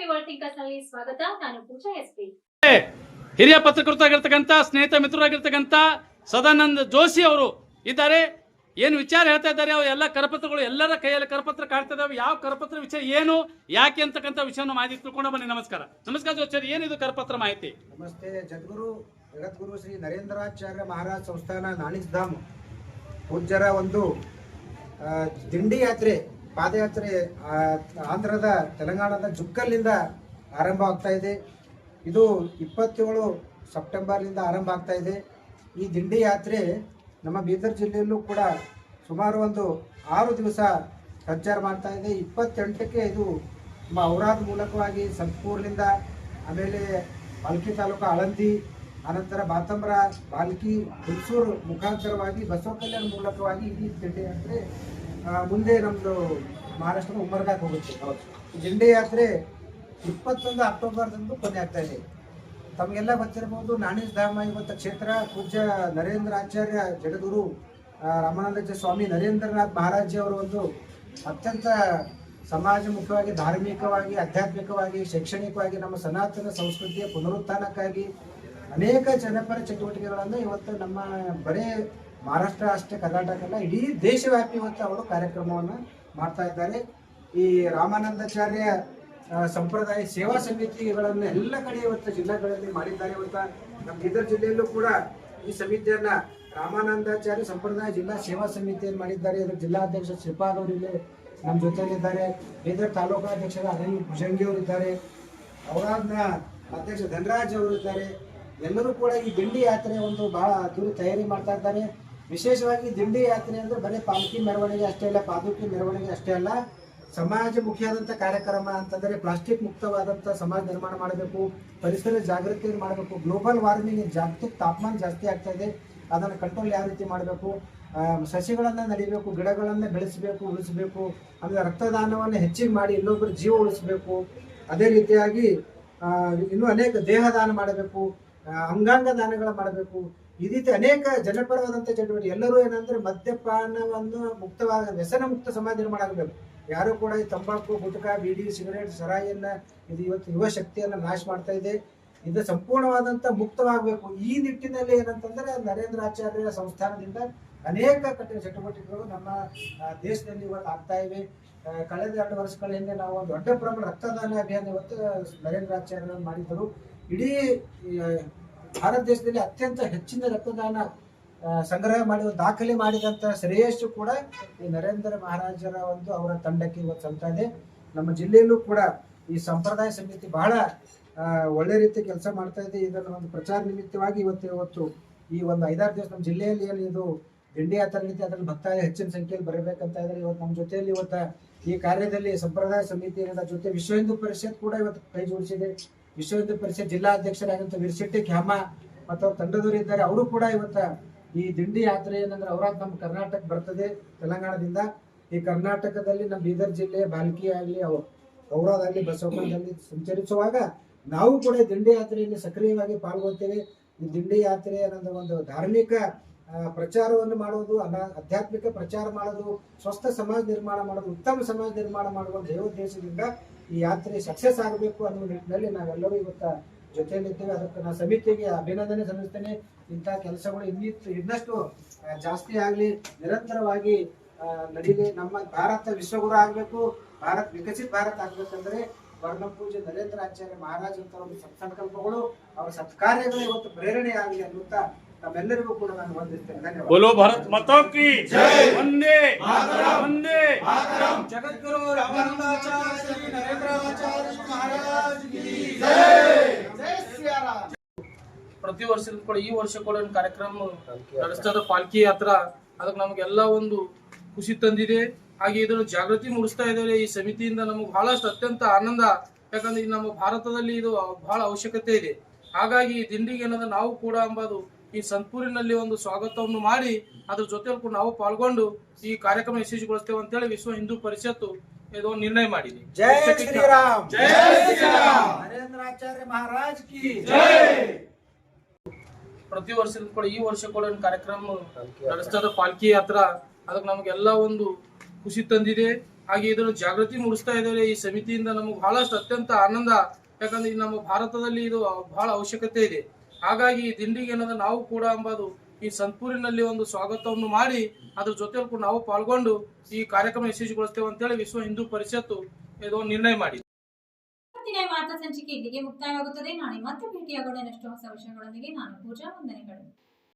ಸ್ವಾಗತ. ನಾನು ಪೂಜಾ ಎಸ್ಪಿ ಹಿರಿಯ ಪತ್ರಕರ್ತರಾಗಿರ್ತಕ್ಕಂಥ ಸ್ನೇಹಿತ ಮಿತ್ರರಾಗಿರ್ತಕ್ಕಂಥ ಸದಾನಂದ ಜೋಶಿ ಅವರು ಇದ್ದಾರೆ. ಏನು ವಿಚಾರ ಹೇಳ್ತಾ ಇದ್ದಾರೆ? ಅವು ಎಲ್ಲ ಕರಪತ್ರಗಳು ಎಲ್ಲರ ಕೈಯಲ್ಲಿ ಕರಪತ್ರ ಕಾಣ್ತಾ ಇದಾವೆ ಯಾವ ಕರಪತ್ರ ವಿಷಯ ಏನು ಯಾಕೆ ಅಂತಕ್ಕಂಥ ವಿಷಯವನ್ನು ಮಾಹಿತಿ ತಿಳ್ಕೊಂಡು ಬನ್ನಿ. ನಮಸ್ಕಾರ. ನಮಸ್ಕಾರ ಜೋಶಿ ಏನಿದು ಕರಪತ್ರ ಮಾಹಿತಿ? ನಮಸ್ತೆ. ಜಗದ್ಗುರು ಜಗದ್ಗುರು ಶ್ರೀ ನರೇಂದ್ರಾಚಾರ್ಯ ಮಹಾರಾಜ್ ಸಂಸ್ಥಾನ ನಾಣಿಸ್ಧಾಮ್ ಪೂಜ್ಯರ ಒಂದು ದಿಂಡಿ ಯಾತ್ರೆ ಪಾದಯಾತ್ರೆ ಆಂಧ್ರದ, ತೆಲಂಗಾಣದ ಜುಕ್ಕಲ್ಲಿಂದ ಆರಂಭ ಆಗ್ತಾ ಇದೆ. ಇದು ಇಪ್ಪತ್ತೇಳು ಸೆಪ್ಟೆಂಬರ್ನಿಂದ ಆರಂಭ ಆಗ್ತಾ ಇದೆ. ಈ ದಿಂಡಿ ಯಾತ್ರೆ ನಮ್ಮ ಬೀದರ್ ಜಿಲ್ಲೆಯಲ್ಲೂ ಕೂಡ ಸುಮಾರು ಒಂದು ಆರು ದಿವಸ ಸಂಚಾರ ಮಾಡ್ತಾ ಇದೆ. ಇಪ್ಪತ್ತೆಂಟಕ್ಕೆ ಇದು ನಮ್ಮ ಔರಾದ್ ಮೂಲಕವಾಗಿ ಸಂತಪೂರ್ನಿಂದ ಆಮೇಲೆ ಬಾಲ್ಕಿ ತಾಲೂಕು ಆಳಂದಿ ಅನಂತರ ಬಾತಂಬ್ರ, ಬಾಲ್ಕಿ ಹುಣಸೂರು ಮುಖಾಂತರವಾಗಿ ಬಸವ ಕಲ್ಯಾಣ ಮೂಲಕವಾಗಿ ಈ ದಿಂಡಿ ಯಾತ್ರೆ ಮುಂದೆ ನಮ್ಮದು ಮಹಾರಾಷ್ಟ್ರದ ಉಮರ್ಗಾಕ್ ಹೋಗುತ್ತೆ ಜಿಂಡೆ ಯಾತ್ರೆ ಇಪ್ಪತ್ತೊಂದು ಅಕ್ಟೋಬರ್ದಂದು ಕೊನೆ ಆಗ್ತಾ ಇದೆ. ತಮಗೆಲ್ಲ ಗೊತ್ತಿರಬಹುದು ನಾಣಿಸ್ ಧಾಮ ಇವತ್ತ ಕ್ಷೇತ್ರ, ಪೂಜ್ಯ ನರೇಂದ್ರ ಆಚಾರ್ಯ ಜಗದ್ಗುರು ರಾಮಾನಂದಾಚಾರ್ಯ ಸ್ವಾಮಿ ನರೇಂದ್ರನಾಥ್ ಮಹಾರಾಜ್ ಅವರು ಒಂದು ಅತ್ಯಂತ ಸಮಾಜಮುಖವಾಗಿ, ಧಾರ್ಮಿಕವಾಗಿ, ಆಧ್ಯಾತ್ಮಿಕವಾಗಿ, ಶೈಕ್ಷಣಿಕವಾಗಿ ನಮ್ಮ ಸನಾತನ ಸಂಸ್ಕೃತಿಯ ಪುನರುತ್ಥಾನಕ್ಕಾಗಿ ಅನೇಕ ಜನಪರ ಚಟುವಟಿಕೆಗಳನ್ನು ಇವತ್ತು ನಮ್ಮ ಬರೇ ಮಹಾರಾಷ್ಟ್ರ ಅಷ್ಟೇ ಕರ್ನಾಟಕ ಅಲ್ಲ ಇಡೀ ದೇಶವ್ಯಾಪಿ ಇವತ್ತು ಅವರು ಕಾರ್ಯಕ್ರಮವನ್ನು ಮಾಡ್ತಾ ಇದ್ದಾರೆ. ಈ ರಾಮಾನಂದಾಚಾರ್ಯ ಸಂಪ್ರದಾಯ ಸೇವಾ ಸಮಿತಿಗಳನ್ನು ಎಲ್ಲ ಕಡೆ ಇವತ್ತು ಜಿಲ್ಲೆಗಳಲ್ಲಿ ಮಾಡಿದ್ದಾರೆ ಅಂತ ನಮ್ಮ ಬೀದರ್ ಜಿಲ್ಲೆಯಲ್ಲೂ ಕೂಡ ಈ ಸಮಿತಿಯನ್ನ ರಾಮಾನಂದಾಚಾರ್ಯ ಸಂಪ್ರದಾಯ ಜಿಲ್ಲಾ ಸೇವಾ ಸಮಿತಿಯನ್ನು ಮಾಡಿದ್ದಾರೆ. ಇದರ ಜಿಲ್ಲಾಧ್ಯಕ್ಷ ಅವರು ಇಲ್ಲಿ ನಮ್ಮ ಜೊತೆಯಲ್ಲಿದ್ದಾರೆ. ಬೀದರ್ ತಾಲೂಕಾಧ್ಯಕ್ಷರ ಅನಿಲ್ ಭುಜಂಗಿ ಅವರು ಇದ್ದಾರೆ. ಔರಾದ್ನ ಅಧ್ಯಕ್ಷ ಧನರಾಜ್ ಅವರು ಇದ್ದಾರೆ. ಎಲ್ಲರೂ ಕೂಡ ಈ ದಿಂಡಿ ಯಾತ್ರೆ ಒಂದು ಬಹಳ ಅದ್ದೂರಿ ತಯಾರಿ ಮಾಡ್ತಾ ಇದ್ದಾರೆ. ವಿಶೇಷವಾಗಿ ದಿಂಡಿ ಯಾತ್ರೆ ಅಂದ್ರೆ ಬರೀ ಪಾಲಕಿ ಮೆರವಣಿಗೆ ಅಷ್ಟೇ ಅಲ್ಲ ಪಾದುಕಿ ಮೆರವಣಿಗೆ ಅಷ್ಟೇ ಅಲ್ಲ. ಸಮಾಜ ಮುಖಿಯಾದಂಥ ಕಾರ್ಯಕ್ರಮ ಅಂತಂದರೆ ಪ್ಲಾಸ್ಟಿಕ್ ಮುಕ್ತವಾದಂಥ ಸಮಾಜ ನಿರ್ಮಾಣ ಮಾಡಬೇಕು, ಪರಿಸರ ಜಾಗೃತಿಯನ್ನು ಮಾಡಬೇಕು, ಗ್ಲೋಬಲ್ ವಾರ್ಮಿಂಗ್ ಜಾಗತಿಕ ತಾಪಮಾನ ಜಾಸ್ತಿ ಆಗ್ತಾ ಇದೆ, ಅದನ್ನು ಕಂಟ್ರೋಲ್ ಯಾವ ರೀತಿ ಮಾಡಬೇಕು ಸಸಿಗಳನ್ನು ನಡಿಬೇಕು, ಗಿಡಗಳನ್ನು ಬೆಳೆಸಬೇಕು, ಉಳಿಸಬೇಕು, ಆಮೇಲೆ ರಕ್ತದಾನವನ್ನು ಹೆಚ್ಚಿಗೆ ಮಾಡಿ ಇನ್ನೊಬ್ಬರು ಜೀವ ಉಳಿಸಬೇಕು. ಅದೇ ರೀತಿಯಾಗಿ ಇನ್ನೂ ಅನೇಕ ದೇಹದಾನ ಮಾಡಬೇಕು ಅಂಗಾಂಗ ದಾನಗಳ ಮಾಡಬೇಕು. ಈ ರೀತಿ ಅನೇಕ ಜನಪರವಾದಂಥ ಚಟುವಟಿಕೆ. ಎಲ್ಲರೂ ಏನಂದ್ರೆ ಮದ್ಯಪಾನವನ್ನು ಮುಕ್ತವಾದ ವ್ಯಸನ ಮುಕ್ತ ಸಮಾಜ ನಿರ್ಮಾಣ ಆಗಬೇಕು. ಯಾರು ಕೂಡ ಈ ತಂಬಾಕು, ಗುಟ್ಕಾ, ಬೀಡಿ, ಸಿಗರೇಟ್, ಸರಾಯಿಯನ್ನ ಇದು ಇವತ್ತು ಯುವ ಶಕ್ತಿಯನ್ನ ನಾಶ ಮಾಡ್ತಾ ಇದೆ. ಇದು ಸಂಪೂರ್ಣವಾದಂತ ಮುಕ್ತವಾಗಬೇಕು. ಈ ನಿಟ್ಟಿನಲ್ಲಿ ಏನಂತಂದ್ರೆ ನರೇಂದ್ರ ಆಚಾರ್ಯ ಸಂಸ್ಥಾನದಿಂದ ಅನೇಕ ಕಠಿಣ ಚಟುವಟಿಕೆಗಳು ನಮ್ಮ ದೇಶದಲ್ಲಿ ಇವತ್ತು ಆಗ್ತಾ ಇವೆ. ಕಳೆದ ಎರಡು ವರ್ಷಗಳ ಹಿಂದೆ ನಾವು ದೊಡ್ಡ ಪ್ರಮಾಣ ರಕ್ತದಾನ ಅಭಿಯಾನ ಇವತ್ತು ನರೇಂದ್ರ ಆಚಾರ್ಯ ಮಾಡಿದ್ದರು. ಇಡೀ ಭಾರತ ದೇಶದಲ್ಲಿ ಅತ್ಯಂತ ಹೆಚ್ಚಿನ ರಕ್ತದಾನ ಸಂಗ್ರಹ ಮಾಡಿ ದಾಖಲೆ ಮಾಡಿದಂತ ಶ್ರೇಯಸ್ಸು ಕೂಡ ಈ ನರೇಂದ್ರ ಮಹಾರಾಜರ ಒಂದು ಅವರ ತಂಡಕ್ಕೆ ಇವತ್ತು ಸಲ್ತಾ ಇದೆ. ನಮ್ಮ ಜಿಲ್ಲೆಯಲ್ಲೂ ಕೂಡ ಈ ಸಂಪ್ರದಾಯ ಸಮಿತಿ ಬಹಳ ಒಳ್ಳೆ ರೀತಿ ಕೆಲಸ ಮಾಡ್ತಾ ಇದೆ. ಇದನ್ನು ಒಂದು ಪ್ರಚಾರ ನಿಮಿತ್ತವಾಗಿ ಇವತ್ತು ಇವತ್ತು ಈ ಒಂದು ಐದಾರು ದಿವಸ ನಮ್ಮ ಜಿಲ್ಲೆಯಲ್ಲಿ ಏನು ಇದು ಇಂಡಿಯಾ ಯಾತ್ರೆ ರೀತಿ ಅದರಲ್ಲಿ ಭಕ್ತಾಯ ಹೆಚ್ಚಿನ ಸಂಖ್ಯೆಯಲ್ಲಿ ಬರಬೇಕಂತ ಇದ್ರೆ ಇವತ್ತು ನಮ್ಮ ಜೊತೆಯಲ್ಲಿ ಇವತ್ತು ಈ ಕಾರ್ಯದಲ್ಲಿ ಸಂಪ್ರದಾಯ ಸಮಿತಿ ಜೊತೆ ವಿಶ್ವ ಹಿಂದೂ ಪರಿಷತ್ ಕೂಡ ಇವತ್ತು ಕೈ ಜೋಡಿಸಿದೆ. ವಿಶ್ವ ಹಿಂದೂ ಪರಿಷತ್ ಜಿಲ್ಲಾಧ್ಯಕ್ಷರಾದಂಥ ವಿರ್ಶೆಟ್ಟಿ ಖ್ಯಾಮ ಮತ್ತು ಅವ್ರ ತಂಡದವರು ಇದ್ದಾರೆ. ಅವರು ಕೂಡ ಇವತ್ತ ಈ ದಿಂಡಿ ಯಾತ್ರೆ ಏನಂದ್ರೆ ಅವರ ನಮ್ಮ ಕರ್ನಾಟಕ ಬರ್ತದೆ ತೆಲಂಗಾಣದಿಂದ. ಈ ಕರ್ನಾಟಕದಲ್ಲಿ ನಮ್ಮ ಬೀದರ್ ಜಿಲ್ಲೆ, ಬಾಲ್ಕಿ ಆಗಲಿ ಗೌರವದಲ್ಲಿ ಬಸವಣ್ಣದಲ್ಲಿ ಸಂಚರಿಸುವಾಗ ನಾವು ಕೂಡ ದಿಂಡಿ ಯಾತ್ರೆಯಲ್ಲಿ ಸಕ್ರಿಯವಾಗಿ ಪಾಲ್ಗೊಳ್ತೇವೆ. ಈ ದಿಂಡಿ ಯಾತ್ರೆ ಅನ್ನೋದು ಒಂದು ಧಾರ್ಮಿಕ ಪ್ರಚಾರವನ್ನು ಮಾಡುವುದು ಅನಾ, ಆಧ್ಯಾತ್ಮಿಕ ಪ್ರಚಾರ ಮಾಡೋದು, ಸ್ವಸ್ಥ ಸಮಾಜ ನಿರ್ಮಾಣ ಮಾಡೋದು, ಉತ್ತಮ ಸಮಾಜ ನಿರ್ಮಾಣ ಮಾಡುವ ದೇವೋದ್ದೇಶದಿಂದ ಈ ಯಾತ್ರೆ ಸಕ್ಸಸ್ ಆಗಬೇಕು ಅನ್ನೋ ನಿಟ್ಟಿನಲ್ಲಿ ನಾವೆಲ್ಲರೂ ಇವತ್ತ ಜೊತೆಯಲ್ಲಿದ್ದೇವೆ. ಅದಕ್ಕೆ ನಾನು ಸಮಿತಿಗೆ ಅಭಿನಂದನೆ ಸಲ್ಲಿಸ್ತೇನೆ. ಇಂಥ ಕೆಲಸಗಳು ಇನ್ನಿತ್ತು ಇನ್ನಷ್ಟು ಜಾಸ್ತಿ ಆಗಲಿ ನಿರಂತರವಾಗಿ ನಡೀಲಿ. ನಮ್ಮ ಭಾರತ ವಿಶ್ವಗುರು ಆಗಬೇಕು ಭಾರತ ವಿಕಸಿತ ಭಾರತ ಆಗಬೇಕಂದ್ರೆ ವರ್ಣ ಪೂಜೆ ನರೇಂದ್ರ ಆಚಾರ್ಯ ಮಹಾರಾಜ್ ಅಂತ ಒಂದು ಸತ್ಸಂಕಲ್ಪಗಳು ಅವರ ಸತ್ಕಾರ್ಯಗಳು ಇವತ್ತು ಪ್ರೇರಣೆ ಆಗಲಿ ಅನ್ನುತ್ತಾ ತಮ್ಮೆಲ್ಲರಿಗೂ ಕೂಡ ನಾನು ಹೊಂದಿರ್ತೇನೆ. ಧನ್ಯವಾದ. ಬೋಲೋ ಭಾರತ್ ಮಾತಾ ಕಿ ಒಂದೇ. ಒಂದೇ. ಜಗದ್ಗುರು ಪ್ರತಿ ವರ್ಷದ ಕೂಡ ಈ ವರ್ಷ ಕೂಡ ಒಂದು ಕಾರ್ಯಕ್ರಮ ನಡೆಸ್ತದ ಪಾಲ್ಕಿ ಯಾತ್ರಾ. ಅದಕ್ಕೆ ನಮಗೆಲ್ಲ ಒಂದು ಖುಷಿ ತಂದಿದೆ. ಹಾಗೆ ಇದನ್ನು ಜಾಗೃತಿ ಮೂಡಿಸ್ತಾ ಇದ್ದಾರೆ ಈ ಸಮಿತಿಯಿಂದ ನಮಗೆ ಬಹಳಷ್ಟು ಅತ್ಯಂತ ಆನಂದ. ಯಾಕಂದ್ರೆ ನಮ್ಮ ಭಾರತದಲ್ಲಿ ಇದು ಬಹಳ ಅವಶ್ಯಕತೆ ಇದೆ. ಹಾಗಾಗಿ ದಿಂಡಿಗೆ ನಾವು ಕೂಡ ಅಂಬದು ಈ ಸಂತೂರಿನಲ್ಲಿ ಒಂದು ಸ್ವಾಗತವನ್ನು ಮಾಡಿ ಅದ್ರ ಜೊತೆ ನಾವು ಪಾಲ್ಗೊಂಡು ಈ ಕಾರ್ಯಕ್ರಮ ಯಶಸ್ವಿಗೊಳಿಸ್ತೇವೆ ಅಂತೇಳಿ ವಿಶ್ವ ಹಿಂದೂ ಪರಿಷತ್ತು ಇದು ನಿರ್ಣಯ ಮಾಡಿದೆ. ಜಯ ಶ್ರೀರಾಮ್. ಜಯ ಶ್ರೀರಾಮ್. ನರೇಂದ್ರಾಚಾರ್ಯ ಮಹಾರಾಜ್ ಕಿ ಪ್ರತಿ ವರ್ಷದ ಕೂಡ ಈ ವರ್ಷ ಕೂಡ ಒಂದು ಕಾರ್ಯಕ್ರಮ ನಡೆಸ್ತದ ಪಾಲ್ಕಿ ಯಾತ್ರಾ. ಅದಕ್ಕೆ ನಮಗೆಲ್ಲ ಒಂದು ಖುಷಿ ತಂದಿದೆ. ಹಾಗೆ ಇದನ್ನು ಜಾಗೃತಿ ಮೂಡಿಸ್ತಾ ಇದ್ದಾರೆ ಈ ಸಮಿತಿಯಿಂದ. ನಮಗೆ ಬಹಳಷ್ಟು ಅತ್ಯಂತ ಆನಂದ. ಯಾಕಂದ್ರೆ ನಮ್ಮ ಭಾರತದಲ್ಲಿ ಇದು ಬಹಳ ಅವಶ್ಯಕತೆ ಇದೆ. ಹಾಗಾಗಿ ದಿಂಡಿಗೆ ಏನಂದ್ರೆ ನಾವು ಕೂಡ ಎಂಬುದು ಈ ಸಂತೂರಿನಲ್ಲಿ ಒಂದು ಸ್ವಾಗತವನ್ನು ಮಾಡಿ ಅದ್ರ ಜೊತೆ ನಾವು ಪಾಲ್ಗೊಂಡು ಈ ಕಾರ್ಯಕ್ರಮ ಯಶಸ್ವಿಗೊಳಿಸ್ತೇವೆ ಅಂತೇಳಿ ವಿಶ್ವ ಹಿಂದೂ ಪರಿಷತ್ತು ಇದು ನಿರ್ಣಯ ಮಾಡಿ ಮಾತಾ ಸಂಚಿಕೆ ಇಲ್ಲಿಗೆ ಮುಕ್ತಾಯವಾಗುತ್ತದೆ. ನಾಳೆ ಮತ್ತೆ ಭೇಟಿಯಾಗೋಣ. ಹೊಸ ವಿಷಯಗಳೊಂದಿಗೆ ನಾನು ಪೂಜಾ ವಂದನೆಗಳು.